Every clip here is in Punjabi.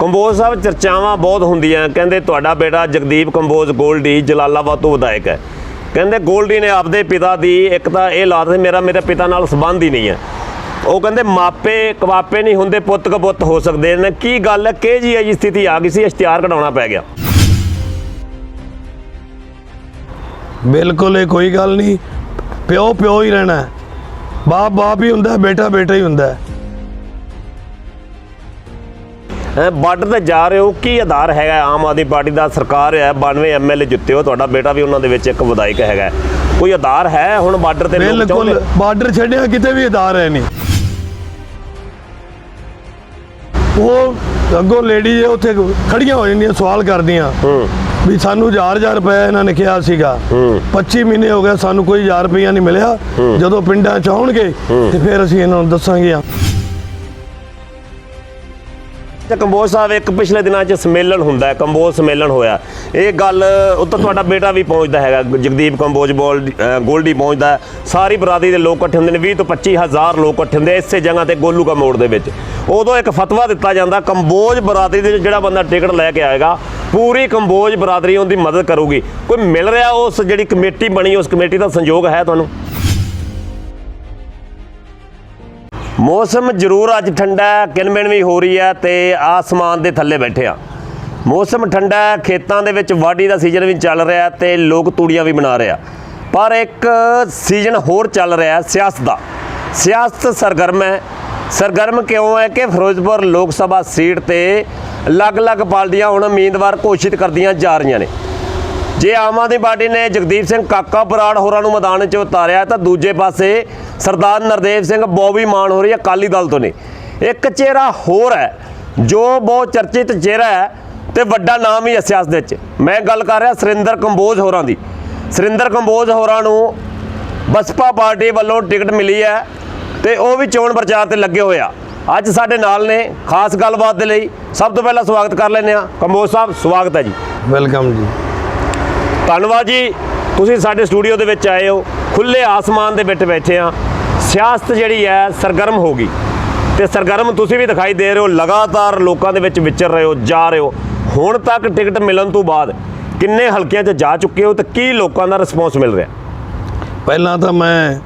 ਕੰਬੋਜ ਸਾਹਿਬ, ਚਰਚਾਵਾਂ ਬਹੁਤ ਹੁੰਦੀਆਂ। ਕਹਿੰਦੇ ਤੁਹਾਡਾ ਬੇਟਾ ਜਗਦੀਪ ਕੰਬੋਜ ਗੋਲਡੀ ਜਲਾਲਾਬਾਦ ਤੋਂ ਵਿਧਾਇਕ ਹੈ। ਕਹਿੰਦੇ ਗੋਲਡੀ ਨੇ ਆਪਦੇ ਪਿਤਾ ਦੀ ਇੱਕ ਤਾਂ ਇਹ ਲਾਤ ਸੀ ਮੇਰਾ ਮੇਰੇ ਪਿਤਾ ਨਾਲ ਸੰਬੰਧ ਹੀ ਨਹੀਂ ਹੈ। ਉਹ ਕਹਿੰਦੇ ਮਾਪੇ ਕਵਾਪੇ ਨਹੀਂ ਹੁੰਦੇ, ਪੁੱਤ ਕਪੁੱਤ ਹੋ ਸਕਦੇ ਨੇ। ਕੀ ਗੱਲ ਹੈ? ਕਿ ਜੀ ਅਜੀ ਸਥਿਤੀ? ਆ ਗਈ ਸੀ, ਇਸ਼ਤਿਹਾਰ ਕਢਾਉਣਾ ਪੈ ਗਿਆ। ਬਿਲਕੁਲ, ਇਹ ਕੋਈ ਗੱਲ ਨਹੀਂ। ਪਿਓ ਪਿਓ ਹੀ ਰਹਿਣਾ ਬਾਪ ਬਾਪ ਹੀ ਹੁੰਦਾ ਬੇਟਾ ਬੇਟਾ ਹੀ ਹੁੰਦਾ ਬਾਰਡਰ ਤੇ ਜਾ ਰਹੇ ਹੋ। ਕੀ ਆਧਾਰ ਹੈਗਾ? ਆਮ ਆਦਮੀ ਪਾਰਟੀ ਦਾ ਸਰਕਾਰ ਹੈ 92 ਐਮਐਲਏ ਜਿੱਤੇ ਹੋ। ਤੁਹਾਡਾ ਬੇਟਾ ਵੀ ਉਹਨਾਂ ਦੇ ਵਿੱਚ ਇੱਕ ਵਿਧਾਇਕ ਹੈਗਾ ਕੋਈ ਆਧਾਰ ਹੈ ਹੁਣ ਬਾਰਡਰ ਤੇ ਲੋਕ ਬਿਲਕੁਲ ਚਾਹੁੰਦੇ? ਬਾਰਡਰ ਛੱਡਿਆ ਕਿਤੇ ਵੀ ਅਧਾਰ ਹੈ ਨਹੀਂ। ਉਹ ਅੱਗੋਂ ਲੇਡੀ ਉੱਥੇ ਖੜੀਆਂ ਹੋ ਜਾਂਦੀਆਂ ਸਵਾਲ ਕਰਦੀਆਂ। ਹੂੰ। ਵੀ ਸਾਨੂੰ 1000 ਰੁਪਏ ਇਹਨਾਂ ਨੇ ਕਿਹਾ ਸੀਗਾ। ਹੂੰ। 25 ਮਹੀਨੇ ਹੋ ਗਏ ਸਾਨੂੰ ਕੋਈ 1000 ਰੁਪਇਆ ਨਹੀਂ ਮਿਲਿਆ। ਜਦੋਂ ਪਿੰਡਾਂ ਚ ਆਉਣਗੇ ਤੇ ਫਿਰ ਅਸੀਂ ਇਹਨਾਂ ਨੂੰ ਦੱਸਾਂਗੇ ਤੇ ਕੰਬੋਜ ਸਾਹਿਬ, ਇੱਕ ਪਿਛਲੇ ਦਿਨਾਂ 'ਚ ਸੰਮੇਲਨ ਹੁੰਦਾ ਹੈ, ਕੰਬੋਜ ਸੰਮੇਲਨ ਹੋਇਆ। ਇਹ ਗੱਲ ਉੱਤੇ ਤੁਹਾਡਾ ਬੇਟਾ ਵੀ ਪਹੁੰਚਦਾ ਹੈਗਾ, ਜਗਦੀਪ ਕੰਬੋਜ ਬੋਲ ਗੋਲਡੀ ਪਹੁੰਚਦਾ ਸਾਰੀ ਬਰਾਦਰੀ ਦੇ ਲੋਕ ਇਕੱਠੇ ਹੁੰਦੇ ਨੇ 20 ਤੋਂ 25 ਹਜ਼ਾਰ ਲੋਕ ਇਕੱਠੇ ਹੁੰਦੇ ਇਸੇ ਜਗ੍ਹਾ ਤੇ ਗੋਲੂ ਕਾ ਮੋੜ ਦੇ ਵਿੱਚ। ਉਦੋਂ ਇੱਕ ਫਤਵਾ ਦਿੱਤਾ ਜਾਂਦਾ, ਕੰਬੋਜ ਬਰਾਦਰੀ ਦੇ ਜਿਹੜਾ ਬੰਦਾ ਟਿਕਟ ਲੈ ਕੇ ਆਏਗਾ, ਪੂਰੀ ਕੰਬੋਜ ਬਰਾਦਰੀ ਉਹਦੀ ਮਦਦ ਕਰੂਗੀ। ਕੋਈ ਮਿਲ ਰਿਹਾ ਉਸ ਜਿਹੜੀ ਕਮੇਟੀ ਬਣੀ, ਉਸ ਕਮੇਟੀ ਦਾ ਸੰਯੋਗ ਹੈ ਤੁਹਾਨੂੰ? ਮੌਸਮ ਜ਼ਰੂਰ ਅੱਜ ਠੰਡਾ ਹੈ ਕਿਨਮਿਨ ਵੀ ਹੋ ਰਹੀ ਹੈ ਤੇ ਆਸਮਾਨ ਦੇ ਥੱਲੇ ਬੈਠੇ ਆ ਮੌਸਮ ਠੰਡਾ ਹੈ, ਖੇਤਾਂ ਦੇ ਵਿੱਚ ਵਾਢੀ ਦਾ ਸੀਜ਼ਨ ਵੀ ਚੱਲ ਰਿਹਾ ਹੈ ਤੇ ਲੋਕ ਤੂੜੀਆਂ ਵੀ ਬਣਾ ਰਹੇ ਆ। ਪਰ ਇੱਕ ਸੀਜ਼ਨ ਹੋਰ ਚੱਲ ਰਿਹਾ ਸਿਆਸਤ ਦਾ। ਸਿਆਸਤ ਸਰਗਰਮ ਹੈ। ਸਰਗਰਮ ਕਿਉਂ ਹੈ ਕਿ ਫਿਰੋਜ਼ਪੁਰ ਲੋਕ ਸਭਾ ਸੀਟ ਤੇ ਅਲੱਗ-ਅਲੱਗ ਪਾਰਟੀਆਂ ਹੁਣ ਉਮੀਦਵਾਰ ਘੋਸ਼ਿਤ ਕਰਦੀਆਂ ਜਾ ਰਹੀਆਂ ਨੇ। ਜੇ ਆਮ ਆਦਮੀ ਪਾਰਟੀ ਨੇ ਜਗਦੀਪ ਸਿੰਘ ਕਾਕਾ ਬਰਾੜ ਹੋਰਾਂ ਨੂੰ ਮੈਦਾਨ 'ਚ ਉਤਾਰਿਆ ਤਾਂ ਦੂਜੇ ਪਾਸੇ ਸਰਦਾਰ ਨਰਦੇਵ ਸਿੰਘ ਬੋਬੀ ਮਾਨ ਹੋ ਰਹੀ ਅਕਾਲੀ ਦਲ ਤੋਂ ਨੇ। ਇੱਕ ਚਿਹਰਾ ਹੋਰ ਹੈ, ਜੋ ਬਹੁਤ ਚਰਚਿਤ ਚਿਹਰਾ ਹੈ ਤੇ ਵੱਡਾ ਨਾਮ ਹੀ ਹੈ ਸਿਆਸਤ ਦੇ ਵਿੱਚ। ਮੈਂ ਗੱਲ ਕਰ ਰਿਹਾ ਸੁਰਿੰਦਰ ਕੰਬੋਜ ਹੋਰਾਂ ਦੀ। ਸੁਰਿੰਦਰ ਕੰਬੋਜ ਹੋਰਾਂ ਨੂੰ ਬਸਪਾ ਪਾਰਟੀ ਵੱਲੋਂ ਟਿਕਟ ਮਿਲੀ ਹੈ ਤੇ ਉਹ ਵੀ ਚੋਣ ਪ੍ਰਚਾਰ ਤੇ ਲੱਗੇ ਹੋਏ ਆ। ਅੱਜ ਸਾਡੇ ਨਾਲ ਨੇ, ਖਾਸ ਗੱਲਬਾਤ ਦੇ ਲਈ ਸਭ ਤੋਂ ਪਹਿਲਾਂ ਸਵਾਗਤ ਕਰ ਲੈਂਦੇ ਆ ਕੰਬੋਜ ਸਾਹਿਬ, ਸਵਾਗਤ ਹੈ ਜੀ। ਵੈਲਕਮ ਜੀ। ਧੰਨਵਾਦ ਜੀ। ਤੁਸੀਂ ਸਾਡੇ ਸਟੂਡੀਓ ਦੇ ਵਿੱਚ ਆਏ ਹੋ। ਖੁੱਲੇ ਆਸਮਾਨ ਦੇ ਵਿੱਚ ਬੈਠੇ ਆ ਸਿਆਸਤ ਜਿਹੜੀ ਹੈ, ਸਰਗਰਮ ਹੋ ਗਈ। ਤੇ ਸਰਗਰਮ ਤੁਸੀਂ ਵੀ ਦਿਖਾਈ ਦੇ ਰਹੇ ਹੋ। ਲਗਾਤਾਰ ਲੋਕਾਂ ਦੇ ਵਿੱਚ ਵਿਚਰ ਰਹੇ ਹੋ, ਜਾ ਰਹੇ ਹੋ। ਹੁਣ ਤੱਕ ਟਿਕਟ ਮਿਲਣ ਤੋਂ ਬਾਅਦ ਕਿੰਨੇ ਹਲਕਿਆਂ 'ਚ ਜਾ ਚੁੱਕੇ ਹੋ ਤੇ ਕੀ ਲੋਕਾਂ ਦਾ ਰਿਸਪੌਂਸ ਮਿਲ ਰਿਹਾ? ਪਹਿਲਾਂ ਤਾਂ ਮੈਂ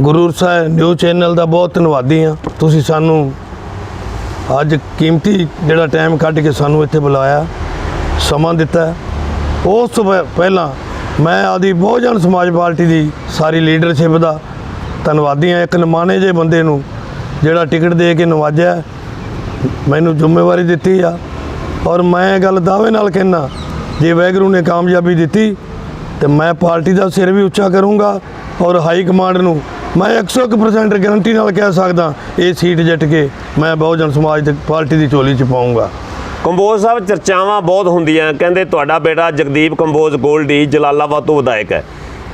ਗੁਰੂ ਸਾਹਿਬ ਨਿਊ ਚੈਨਲ ਦਾ ਬਹੁਤ ਧੰਨਵਾਦੀ ਹਾਂ। ਤੁਸੀਂ ਸਾਨੂੰ ਅੱਜ ਕੀਮਤੀ ਜਿਹੜਾ ਟਾਈਮ ਕੱਢ ਕੇ ਸਾਨੂੰ ਇੱਥੇ ਬੁਲਾਇਆ, ਸਮਾਂ ਦਿੱਤਾ। ਉਸ ਤੋਂ ਪਹਿਲਾਂ ਮੈਂ ਆਦੀ ਬਹੁਜਨ ਸਮਾਜ ਪਾਰਟੀ ਦੀ ਸਾਰੀ ਲੀਡਰਸ਼ਿਪ ਦਾ ਧੰਨਵਾਦੀ ਹਾਂ। ਇੱਕ ਨਿਮਾਣੇ ਜੇ ਬੰਦੇ ਨੂੰ ਜਿਹੜਾ ਟਿਕਟ ਦੇ ਕੇ ਨਵਾਜਿਆ, ਮੈਨੂੰ ਜ਼ਿੰਮੇਵਾਰੀ ਦਿੱਤੀ ਆ। ਔਰ ਮੈਂ ਇਹ ਗੱਲ ਦਾਅਵੇ ਨਾਲ ਕਹਿਣਾ ਜੇ ਵੈਗਰੂ ਨੇ ਕਾਮਯਾਬੀ ਦਿੱਤੀ, ਤੇ ਮੈਂ ਪਾਰਟੀ ਦਾ ਸਿਰ ਵੀ ਉੱਚਾ ਕਰੂੰਗਾ ਔਰ ਹਾਈ ਕਮਾਂਡ ਨੂੰ ਮੈਂ 101% ਗਾਰੰਟੀ ਨਾਲ ਕਹਿ ਸਕਦਾ, ਇਹ ਸੀਟ ਜਿੱਤ ਕੇ ਮੈਂ ਬਹੁਜਨ ਸਮਾਜ ਪਾਰਟੀ ਦੀ ਝੋਲੀ 'ਚ ਪਾਉਂਗਾ ਕੰਬੋਜ ਸਾਹਿਬ, ਚਰਚਾਵਾਂ ਬਹੁਤ ਹੁੰਦੀਆਂ। ਕਹਿੰਦੇ ਤੁਹਾਡਾ ਬੇਟਾ ਜਗਦੀਪ ਕੰਬੋਜ ਗੋਲਡੀ ਜਲਾਲਾਬਾਦ ਤੋਂ ਵਿਧਾਇਕ ਹੈ।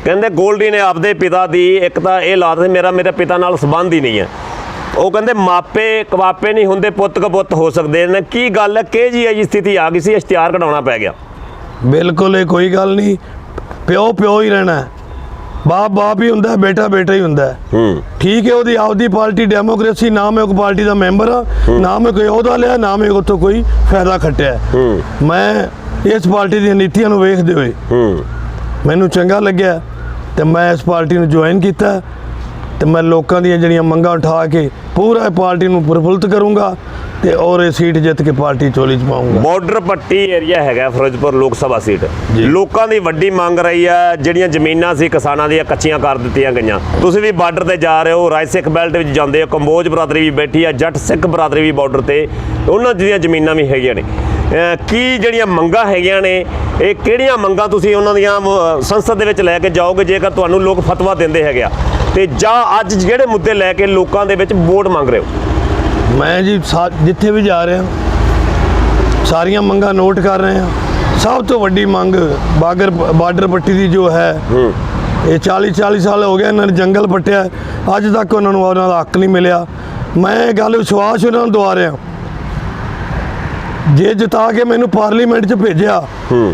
ਕਹਿੰਦੇ ਗੋਲਡੀ ਨੇ ਆਪਦੇ ਪਿਤਾ ਦੀ ਇੱਕ ਤਾਂ ਇਹ ਲਾਤ ਸੀ ਮੇਰਾ ਮੇਰੇ ਪਿਤਾ ਨਾਲ ਸੰਬੰਧ ਹੀ ਨਹੀਂ ਹੈ। ਉਹ ਕਹਿੰਦੇ ਮਾਪੇ ਕਵਾਪੇ ਨਹੀਂ ਹੁੰਦੇ, ਪੁੱਤ ਕਪੁੱਤ ਹੋ ਸਕਦੇ ਨੇ। ਕੀ ਗੱਲ ਹੈ? ਕਿ ਜੀ ਅਜੀ ਸਥਿਤੀ? ਆ ਗਈ ਸੀ, ਇਸ਼ਤਿਹਾਰ ਕਢਾਉਣਾ ਪੈ ਗਿਆ। ਬਿਲਕੁਲ ਇਹ ਕੋਈ ਗੱਲ ਨਹੀਂ। ਪਿਓ ਪਿਓ ਹੀ ਰਹਿਣਾ ਬਾਪ ਬਾਪ ਹੀ ਹੁੰਦਾ ਬੇਟਾ ਬੇਟਾ ਹੀ ਹੁੰਦਾ। ਹੈ। ਠੀਕ ਹੈ ਉਹਦੀ ਆਪਦੀ ਪਾਰਟੀ ਡੈਮੋਕ੍ਰੇਸੀ ਨਾ ਮੈਂ ਕੋਈ ਪਾਰਟੀ ਦਾ ਮੈਂਬਰ ਆ ਨਾ ਮੈਂ ਕੋਈ ਅਹੁਦਾ ਲਿਆ ਨਾ ਮੈਂ ਉੱਥੋਂ ਕੋਈ ਫਾਇਦਾ ਖੱਟਿਆ। ਮੈਂ ਇਸ ਪਾਰਟੀ ਦੀਆਂ ਨੀਤੀਆਂ ਨੂੰ ਵੇਖਦੇ ਹੋਏ ਮੈਨੂੰ ਚੰਗਾ ਲੱਗਿਆ ਤੇ ਮੈਂ ਇਸ ਪਾਰਟੀ ਨੂੰ ਜੁਆਇਨ ਕੀਤਾ। ਤੇ ਮੈਂ ਲੋਕਾਂ ਦੀਆਂ ਜਿਹੜੀਆਂ ਮੰਗਾਂ ਉਠਾ ਕੇ ਪੂਰਾ ਪਾਰਟੀ ਨੂੰ ਪ੍ਰਫੁੱਲਤ ਕਰੂੰਗਾ ਤੇ ਔਰ ਇਹ ਸੀਟ ਜਿੱਤ ਕੇ ਪਾਰਟੀ ਚੋਲੀ ਚ ਪਾਉਂਗਾ ਬਾਰਡਰ ਪੱਟੀ ਏਰੀਆ ਹੈਗਾ ਫਿਰੋਜ਼ਪੁਰ ਲੋਕ ਸਭਾ ਸੀਟ। ਲੋਕਾਂ ਦੀ ਵੱਡੀ ਮੰਗ ਰਹੀ ਹੈ ਜਿਹੜੀਆਂ ਜ਼ਮੀਨਾਂ ਸੀ ਕਿਸਾਨਾਂ ਦੀਆਂ ਕੱਚੀਆਂ ਕਰ ਦਿੱਤੀਆਂ ਗਈਆਂ। ਤੁਸੀਂ ਵੀ ਬਾਰਡਰ ਤੇ ਜਾ ਰਹੇ ਹੋ ਰਾਜ ਸਿੱਖ ਬੈਲਟ ਵਿੱਚ ਜਾਂਦੇ ਹੋ ਕੰਬੋਜ ਬਰਾਦਰੀ ਵੀ ਬੈਠੀ ਆ ਜੱਟ ਸਿੱਖ ਬਰਾਦਰੀ ਵੀ ਬਾਰਡਰ ਤੇ ਉਹਨਾਂ ਦੀਆਂ ਜ਼ਮੀਨਾਂ ਵੀ ਹੈਗੀਆਂ ਨੇ। ਕੀ ਜਿਹੜੀਆਂ ਮੰਗਾਂ ਹੈਗੀਆਂ ਨੇ ਇਹ ਕਿਹੜੀਆਂ ਮੰਗਾਂ ਤੁਸੀਂ ਉਹਨਾਂ ਦੀਆਂ ਸੰਸਦ ਦੇ ਵਿੱਚ ਲੈ ਕੇ ਜਾਓਗੇ ਜੇਕਰ ਤੁਹਾਨੂੰ ਲੋਕ ਫਤਵਾ ਦਿੰਦੇ ਹੈਗੇ ਆ? ਤੇ ਜਾਂ ਅੱਜ ਜਿਹੜੇ ਮੁੱਦੇ ਲੈ ਕੇ ਲੋਕਾਂ ਦੇ ਵਿੱਚ ਵੋਟ ਮੰਗ ਰਹੇ ਹੋ? ਮੈਂ ਜੀ ਜਿੱਥੇ ਵੀ ਜਾ ਰਿਹਾ ਸਾਰੀਆਂ ਮੰਗਾਂ ਨੋਟ ਕਰ ਰਹੇ ਹਾਂ। ਸਭ ਤੋਂ ਵੱਡੀ ਮੰਗ ਬਾਗਰ ਬਾਰਡਰ ਪੱਟੀ ਦੀ ਜੋ ਹੈ ਇਹ 40 40 ਸਾਲ ਹੋ ਗਏ ਇਹਨਾਂ ਨੇ ਜੰਗਲ ਪੱਟਿਆ। ਅੱਜ ਤੱਕ ਉਹਨਾਂ ਨੂੰ ਉਹਨਾਂ ਦਾ ਹੱਕ ਨਹੀਂ ਮਿਲਿਆ। ਮੈਂ ਇਹ ਗੱਲ ਵਿਸ਼ਵਾਸ ਉਹਨਾਂ ਨੂੰ ਦਵਾ ਰਿਹਾ ਜੇ ਜਿਤਾ ਕੇ ਮੈਨੂੰ ਪਾਰਲੀਮੈਂਟ 'ਚ ਭੇਜਿਆ ਹੂੰ।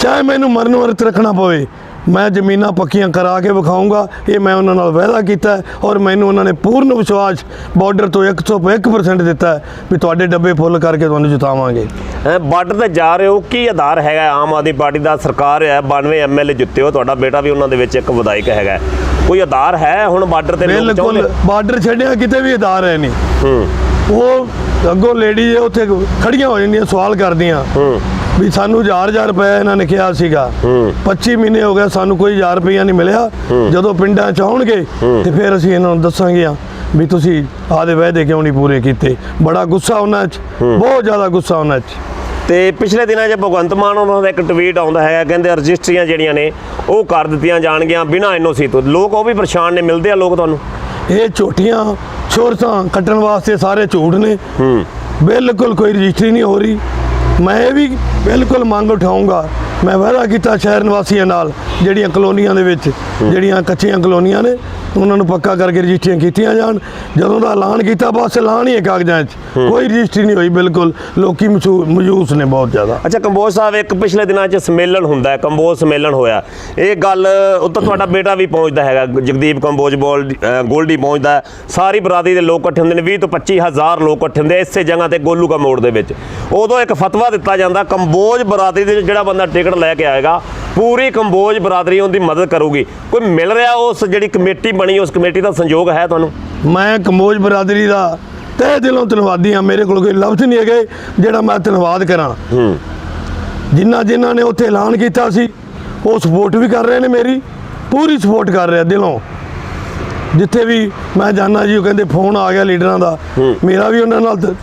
ਚਾਹੇ ਮੈਨੂੰ ਮਰਨ ਵਰਤ ਰੱਖਣਾ ਪਵੇ ਮੈਂ ਜ਼ਮੀਨਾਂ ਪੱਕੀਆਂ ਕਰਾ ਕੇ ਵਿਖਾਊਂਗਾ ਇਹ ਮੈਂ ਉਹਨਾਂ ਨਾਲ ਵਾਅਦਾ ਕੀਤਾ ਹੈ ਔਰ ਮੈਨੂੰ ਉਹਨਾਂ ਨੇ ਪੂਰਨ ਵਿਸ਼ਵਾਸ ਬਾਰਡਰ ਤੋਂ 101% ਦਿੱਤਾ ਹੈ ਵੀ ਤੁਹਾਡੇ ਡੱਬੇ ਫੁੱਲ ਕਰਕੇ ਤੁਹਾਨੂੰ ਜਿਤਾਵਾਂਗੇ। ਬਾਰਡਰ ਤੇ ਜਾ ਰਹੇ ਹੋ ਕੀ ਆਧਾਰ ਹੈਗਾ ਆਮ ਆਦਮੀ ਪਾਰਟੀ ਦਾ ਸਰਕਾਰ ਹੈ 92 ਐਮਐਲਏ ਜਿੱਤੇ ਹੋ ਤੁਹਾਡਾ ਬੇਟਾ ਵੀ ਉਹਨਾਂ ਦੇ ਵਿੱਚ ਇੱਕ ਵਿਧਾਇਕ ਹੈਗਾ ਕੋਈ ਆਧਾਰ ਹੈ ਹੁਣ ਬਾਰਡਰ ਤੇ ਲੋਕ ਬਿਲਕੁਲ ਬਾਰਡਰ ਛੱਡਿਆ ਕਿਤੇ ਵੀ ਅਧਾਰ ਹੈ ਨਹੀਂ। ਹੂੰ। ਉਹ ਅੱਗੋਂ ਲੇਡੀ ਉੱਥੇ ਖੜੀਆਂ ਹੋ ਜਾਂਦੀਆਂ ਸਵਾਲ ਕਰਦੀਆਂ। ਹੂੰ। ਵੀ ਸਾਨੂੰ 1000 ਰੁਪਏ ਇਹਨਾਂ ਨੇ ਕਿਹਾ ਸੀਗਾ। ਹੂੰ। 25 ਮਹੀਨੇ ਹੋ ਗਏ ਸਾਨੂੰ ਕੋਈ 1000 ਰੁਪਇਆ ਨਹੀਂ ਮਿਲਿਆ। ਜਦੋਂ ਪਿੰਡਾਂ ਚ ਆਉਣਗੇ ਤੇ ਫਿਰ ਅਸੀਂ ਇਹਨਾਂ ਨੂੰ ਦੱਸਾਂਗੇ ਆ ਵੀ ਤੁਸੀਂ ਆਦੇ ਵਾਅਦੇ ਕਿਉਂ ਨਹੀਂ ਪੂਰੇ ਕੀਤੇ। ਬੜਾ ਗੁੱਸਾ ਉਹਨਾਂ 'ਚ ਬਹੁਤ ਜ਼ਿਆਦਾ ਗੁੱਸਾ ਉਹਨਾਂ 'ਚ। ਤੇ ਪਿਛਲੇ ਦਿਨਾਂ 'ਚ ਭਗਵੰਤ ਮਾਨ ਉਹਨਾਂ ਦਾ ਇੱਕ ਟਵੀਟ ਆਉਂਦਾ ਹੈਗਾ ਕਹਿੰਦੇ ਰਜਿਸਟਰੀਆਂ ਜਿਹੜੀਆਂ ਨੇ ਉਹ ਕਰ ਦਿੱਤੀਆਂ ਜਾਣਗੀਆਂ ਬਿਨਾਂ ਐਨਓਸੀ ਤੋਂ। ਲੋਕ ਉਹ ਵੀ ਪਰੇਸ਼ਾਨ ਨੇ ਮਿਲਦੇ ਆ ਲੋਕ ਤੁਹਾਨੂੰ? ਇਹ ਝੋਟੀਆਂ ਸ਼ੋਰਤਾਂ ਕੱਟਣ ਵਾਸਤੇ ਸਾਰੇ ਝੂਠ ਨੇ। ਬਿਲਕੁਲ ਕੋਈ ਰਜਿਸਟਰੀ ਨਹੀਂ ਹੋ ਰਹੀ। ਮੈਂ ਵੀ ਬਿਲਕੁਲ ਮੰਗ ਉਠਾਊਂਗਾ ਮੈਂ ਵਾਅਦਾ ਕੀਤਾ ਸ਼ਹਿਰ ਨਿਵਾਸੀਆਂ ਨਾਲ ਜਿਹੜੀਆਂ ਕਲੋਨੀਆਂ ਦੇ ਵਿੱਚ ਜਿਹੜੀਆਂ ਕੱਚੀਆਂ ਕਲੋਨੀਆਂ ਨੇ ਉਹਨਾਂ ਨੂੰ ਪੱਕਾ ਕਰਕੇ ਰਜਿਸਟਰੀਆਂ ਕੀਤੀਆਂ ਜਾਣ। ਜਦੋਂ ਦਾ ਐਲਾਨ ਕੀਤਾ ਬਸ ਐਲਾਨ ਹੀ ਹੈ ਕਾਗਜ਼ਾਂ 'ਚ। ਕੋਈ ਰਜਿਸਟਰੀ ਨਹੀਂ ਹੋਈ ਬਿਲਕੁਲ। ਲੋਕੀ ਮਯੂਸ ਨੇ ਬਹੁਤ ਜ਼ਿਆਦਾ। ਅੱਛਾ ਕੰਬੋਜ ਸਾਹਿਬ ਇੱਕ ਪਿਛਲੇ ਦਿਨਾਂ 'ਚ ਸਮੇਲਨ ਹੁੰਦਾ ਹੈ ਕੰਬੋਜ ਸਮੇਲਨ ਹੋਇਆ। ਇਹ ਗੱਲ ਉੱਤੋਂ ਤੁਹਾਡਾ ਬੇਟਾ ਵੀ ਪਹੁੰਚਦਾ ਹੈਗਾ ਜਗਦੀਪ ਕੰਬੋਜ ਬੋਲ ਗੋਲਡੀ ਪਹੁੰਚਦਾ। ਸਾਰੀ ਬਰਾਦਰੀ ਦੇ ਲੋਕ ਇਕੱਠੇ ਹੁੰਦੇ ਨੇ 20 ਤੋਂ 25 ਹਜ਼ਾਰ ਲੋਕ ਇਕੱਠੇ ਹੁੰਦੇ ਇਸੇ ਜਗ੍ਹਾ ਤੇ ਗੋਲੂ ਕਾ ਮੋੜ ਦੇ ਵਿੱਚ। ਉਦੋਂ ਇੱਕ ਫਤਵਾ ਦਿੱਤਾ ਜਾਂਦਾ ਕੰਬੋਜ ਬਰਾਦਰੀ ਦੇ ਜਿਹੜਾ ਬੰਦਾ ਟਿਕਟ ਲੈ ਕੇ ਆਏਗਾ। ਪੂਰੀ ਕੰਬੋਜ ਬਰਾਦਰੀ ਉਹਦੀ ਮਦਦ ਕਰੂਗੀ। ਕੋਈ ਮਿਲ ਰਿਹਾ ਉਸ ਜਿਹੜੀ ਕਮੇਟੀ ਬਣੀ ਉਸ ਕਮੇਟੀ ਦਾ ਸੰਯੋਗ ਹੈ ਤੁਹਾਨੂੰ? ਮੈਂ ਕੰਬੋਜ ਬਰਾਦਰੀ ਦਾ ਤਹਿ ਦਿਲੋਂ ਧੰਨਵਾਦੀ ਹਾਂ। ਮੇਰੇ ਕੋਲ ਕੋਈ ਲਫ਼ਜ਼ ਨਹੀਂ ਹੈਗੇ ਜਿਹੜਾ ਮੈਂ ਧੰਨਵਾਦ ਕਰਾਂ। ਹੂੰ। ਜਿਨ੍ਹਾਂ ਜਿਨ੍ਹਾਂ ਨੇ ਉੱਥੇ ਐਲਾਨ ਕੀਤਾ ਸੀ ਉਹ ਸਪੋਰਟ ਵੀ ਕਰ ਰਹੇ ਨੇ ਮੇਰੀ। ਪੂਰੀ ਸਪੋਰਟ ਕਰ ਰਿਹਾ ਦਿਲੋਂ। ਜਿੱਥੇ ਵੀ ਮੈਂ ਜਾਣਾ ਜੀ ਉਹ ਕਹਿੰਦੇ ਫੋਨ ਆ ਗਿਆ ਲੀਡਰਾਂ ਦਾ। ਮੇਰਾ ਵੀ ਉਹਨਾਂ ਨਾਲ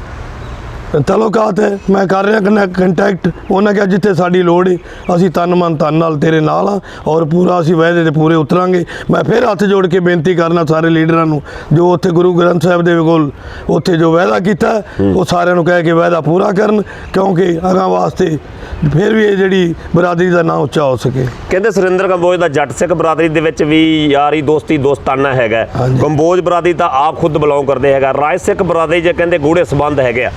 ਤਲੁਕਾਤ ਹੈ ਮੈਂ ਕਰ ਰਿਹਾ ਕੰਟੈਕਟ ਉਹਨਾਂ ਕਿਹਾ ਜਿੱਥੇ ਸਾਡੀ ਲੋੜ ਹੈ ਅਸੀਂ ਤਨ ਮਨ ਧਨ ਨਾਲ ਤੇਰੇ ਨਾਲ ਆ ਔਰ ਪੂਰਾ ਅਸੀਂ ਵਾਅਦੇ ਤੇ ਪੂਰੇ ਉਤਰਾਂਗੇ। ਮੈਂ ਫਿਰ ਹੱਥ ਜੋੜ ਕੇ ਬੇਨਤੀ ਕਰਨਾ ਸਾਰੇ ਲੀਡਰਾਂ ਨੂੰ ਜੋ ਉੱਥੇ ਗੁਰੂ ਗ੍ਰੰਥ ਸਾਹਿਬ ਦੇ ਕੋਲ ਉੱਥੇ ਜੋ ਵਾਅਦਾ ਕੀਤਾ ਉਹ ਸਾਰਿਆਂ ਨੂੰ ਕਹਿ ਕੇ ਵਾਅਦਾ ਪੂਰਾ ਕਰਨ ਕਿਉਂਕਿ ਅਗਾਂ ਵਾਸਤੇ ਫਿਰ ਵੀ ਇਹ ਜਿਹੜੀ ਬਰਾਦਰੀ ਦਾ ਨਾਂ ਉੱਚਾ ਹੋ ਸਕੇ। ਕਹਿੰਦੇ ਸੁਰਿੰਦਰ ਕੰਬੋਜ ਦਾ ਜੱਟ ਸਿੱਖ ਬਰਾਦਰੀ ਦੇ ਵਿੱਚ ਵੀ ਯਾਰੀ ਦੋਸਤੀ ਦੋਸਤਾਨਾ ਹੈਗਾ। ਕੰਬੋਜ ਬਰਾਦਰੀ ਤਾਂ ਆਪ ਖੁਦ ਬਿਲੋਂਗ ਕਰਦੇ ਹੈਗਾ। ਰਾਜ ਸਿੱਖ ਬਰਾਦਰੀ ਜੇ ਕਹਿੰਦੇ ਗੂੜੇ ਸਬੰਧ ਹੈਗੇ ਆ।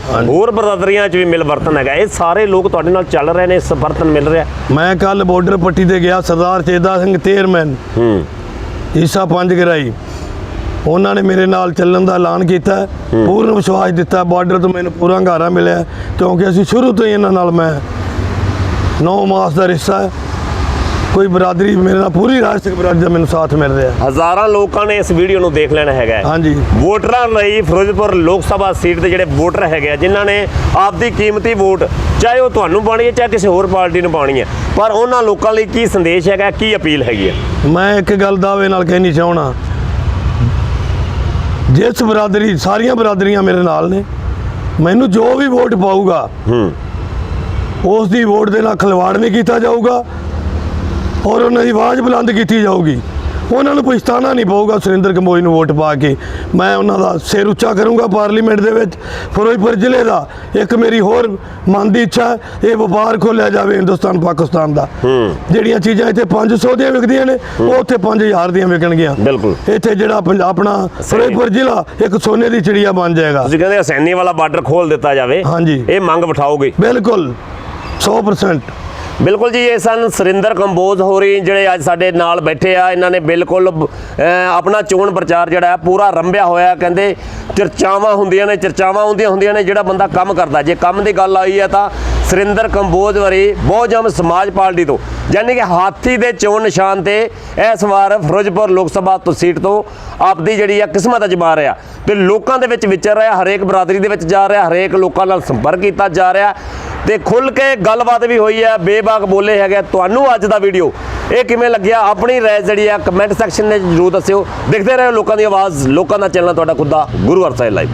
ਹੋਰ ਬਰਾਦਰੀਆਂ 'ਚ ਵੀ ਮਿਲ ਵਰਤਨ ਹੈਗਾ। ਇਹ ਸਾਰੇ ਲੋਕ ਤੁਹਾਡੇ ਨਾਲ ਚੱਲ ਰਹੇ ਨੇ ਇਸ ਵਰਤਨ ਮਿਲ ਰਿਹਾ। ਮੈਂ ਕੱਲ ਬਾਰਡਰ ਪੱਟੀ ਤੇ ਗਿਆ ਸਰਦਾਰ ਚੇਦਾ ਸਿੰਘ ਤੇਰਮੈਨ ਹੂੰ। ਈਸਾ ਪੰਜ ਗਰਾਈ। ਉਹਨਾਂ ਨੇ ਮੇਰੇ ਨਾਲ ਚੱਲਣ ਦਾ ਐਲਾਨ ਕੀਤਾ। ਪੂਰਨ ਵਿਸ਼ਵਾਸ ਦਿੱਤਾ। ਬਾਰਡਰ ਤੋਂ ਮੈਨੂੰ ਪੂਰਾ ਹੰਗਾਰਾ ਮਿਲਿਆ। ਕਿਉਂਕਿ ਅਸੀਂ ਸ਼ੁਰੂ ਤੋਂ ਹੀ ਇਹਨਾਂ ਨਾਲ ਮੈਂ 9 ਮਾਸ ਦਾ ਰਿਸ਼ਤਾ ਹੈ ਕੋਈ ਬਰਾਦਰੀ ਮੇਰੇ ਨਾਲ ਪੂਰੀ ਰਾਜਸਿਕ ਬਰਾਦਰੀ ਦਾ ਮੈਨੂੰ ਸਾਥ ਮਿਲ ਰਿਹਾ। ਹਜ਼ਾਰਾਂ ਲੋਕਾਂ ਨੇ ਇਸ ਵੀਡੀਓ ਨੂੰ ਦੇਖ ਲੈਣਾ ਹੈਗਾ। ਹਾਂਜੀ ਵੋਟਰਾਂ ਲਈ ਫਿਰੋਜ਼ਪੁਰ ਲੋਕ ਸਭਾ ਸੀਟ ਦੇ ਜਿਹੜੇ ਵੋਟਰ ਹੈਗੇ ਆ ਜਿਨ੍ਹਾਂ ਨੇ ਆਪਦੀ ਕੀਮਤੀ ਵੋਟ ਚਾਹੇ ਉਹ ਤੁਹਾਨੂੰ ਪਾਣੀ ਹੈ ਚਾਹੇ ਕਿਸੇ ਹੋਰ ਪਾਰਟੀ ਨੂੰ ਪਾਣੀ ਹੈ ਪਰ ਉਹਨਾਂ ਲੋਕਾਂ ਲਈ ਕੀ ਸੰਦੇਸ਼ ਹੈਗਾ ਕੀ ਅਪੀਲ ਹੈਗੀ ਹੈ ਮੈਂ ਇੱਕ ਗੱਲ ਦਾਅਵੇ ਨਾਲ ਕਹਿਣੀ ਚਾਹਣਾ ਜਿਸ ਬਰਾਦਰੀ ਸਾਰੀਆਂ ਬਰਾਦਰੀਆਂ ਮੇਰੇ ਨਾਲ ਨੇ ਮੈਨੂੰ ਜੋ ਵੀ ਵੋਟ ਪਾਊਗਾ ਹੂੰ ਉਸ ਦੀ ਵੋਟ ਦੇ ਨਾਲ ਖਿਲਵਾੜ ਨਹੀਂ ਕੀਤਾ ਜਾਊਗਾ ਔਰ ਉਹਨਾਂ ਦੀ ਆਵਾਜ਼ ਬੁਲੰਦ ਕੀਤੀ ਜਾਊਗੀ। ਉਹਨਾਂ ਨੂੰ ਪਛਤਾਣਾ ਨਹੀਂ ਪਊਗਾ ਸੁਰਿੰਦਰ ਕੰਬੋਜ ਨੂੰ ਵੋਟ ਪਾ ਕੇ। ਮੈਂ ਉਹਨਾਂ ਦਾ ਸਿਰ ਉੱਚਾ ਕਰੂੰਗਾ ਪਾਰਲੀਮੈਂਟ ਦੇ ਵਿੱਚ। ਫਿਰੋਜ਼ਪੁਰ ਜ਼ਿਲ੍ਹੇ ਦਾ ਇੱਕ ਮੇਰੀ ਹੋਰ ਮਨ ਦੀ ਇੱਛਾ ਇਹ ਵਪਾਰ ਖੋਲਿਆ ਜਾਵੇ ਹਿੰਦੁਸਤਾਨ ਪਾਕਿਸਤਾਨ ਦਾ। ਜਿਹੜੀਆਂ ਚੀਜ਼ਾਂ ਇੱਥੇ 500 ਦੀਆਂ ਵਿਕਦੀਆਂ ਨੇ ਉਹ ਉੱਥੇ 5000 ਦੀਆਂ ਵਿਕਣਗੀਆਂ। ਬਿਲਕੁਲ। ਇੱਥੇ ਜਿਹੜਾ ਪੰਜ- ਆਪਣਾ ਫਿਰੋਜ਼ਪੁਰ ਜ਼ਿਲ੍ਹਾ ਇੱਕ ਸੋਨੇ ਦੀ ਚਿੜੀਆ ਬਣ ਜਾਏਗਾ। ਤੁਸੀਂ ਕਹਿੰਦੇ ਹਸੈਨੀ ਵਾਲਾ ਬਾਰਡਰ ਖੋਲ ਦਿੱਤਾ ਜਾਵੇ ਹਾਂਜੀ। ਇਹ ਮੰਗ ਬਿਠਾਓਗੇ? ਬਿਲਕੁਲ। 100% ਬਿਲਕੁਲ ਜੀ, ਇਹ ਸਨ ਸੁਰਿੰਦਰ ਕੰਬੋਜ ਹੋਰੀ, ਜਿਹੜੇ ਅੱਜ ਸਾਡੇ ਨਾਲ ਬੈਠੇ ਆ। ਇਹਨਾਂ ਨੇ ਬਿਲਕੁਲ ਆਪਣਾ ਚੋਣ ਪ੍ਰਚਾਰ ਜਿਹੜਾ ਹੈ, ਪੂਰਾ ਰੰਭਿਆ ਹੋਇਆ ਕਹਿੰਦੇ ਚਰਚਾਵਾਂ ਹੁੰਦੀਆਂ ਨੇ, ਚਰਚਾਵਾਂ ਹੁੰਦੀਆਂ ਹੁੰਦੀਆਂ ਨੇ, ਜਿਹੜਾ ਬੰਦਾ ਕੰਮ ਕਰਦਾ। ਜੇ ਕੰਮ ਦੀ ਗੱਲ ਆਈ ਹੈ ਤਾਂ ਸੁਰਿੰਦਰ ਕੰਬੋਜ ਵਰੀ ਬਹੁਜਨ ਸਮਾਜ ਪਾਰਟੀ ਤੋਂ, ਯਾਨੀ ਕਿ ਹਾਥੀ ਦੇ ਚੋਣ ਨਿਸ਼ਾਨ ਤੇ ਇਸ ਵਾਰ ਫਿਰੋਜ਼ਪੁਰ ਲੋਕ ਸਭਾ ਤੋਂ ਸੀਟ ਤੋਂ ਆਪਦੀ ਜਿਹੜੀ ਆ ਕਿਸਮਤ ਅਜਮਾ ਰਿਹਾ ਤੇ ਲੋਕਾਂ ਦੇ ਵਿੱਚ ਵਿਚਰ ਰਿਹਾ ਹਰੇਕ ਬਰਾਦਰੀ ਦੇ ਵਿੱਚ ਜਾ ਰਿਹਾ ਹਰੇਕ ਲੋਕਾਂ ਨਾਲ ਸੰਪਰਕ ਕੀਤਾ ਜਾ ਰਿਹਾ ਤੇ ਖੁੱਲ ਕੇ ਗੱਲਬਾਤ ਵੀ ਹੋਈ ਹੈ, ਬੇਬਾਕ ਬੋਲੇ ਹੈਗੇ ਤੁਹਾਨੂੰ ਅੱਜ ਦਾ ਵੀਡੀਓ ਇਹ ਕਿਵੇਂ ਲੱਗਿਆ? ਆਪਣੀ ਰਾਏ ਜਿਹੜੀ ਆ ਕਮੈਂਟ ਸੈਕਸ਼ਨ ਵਿੱਚ ਜਰੂਰ ਦੱਸਿਓ। ਦੇਖਦੇ ਰਹੋ ਲੋਕਾਂ ਦੀ ਆਵਾਜ਼, ਲੋਕਾਂ ਦਾ ਚੈਨਲ, ਤੁਹਾਡਾ ਖੁਦ ਦਾ ਗੁਰੂ ਅਰਸਾਈ ਲਾਈਵ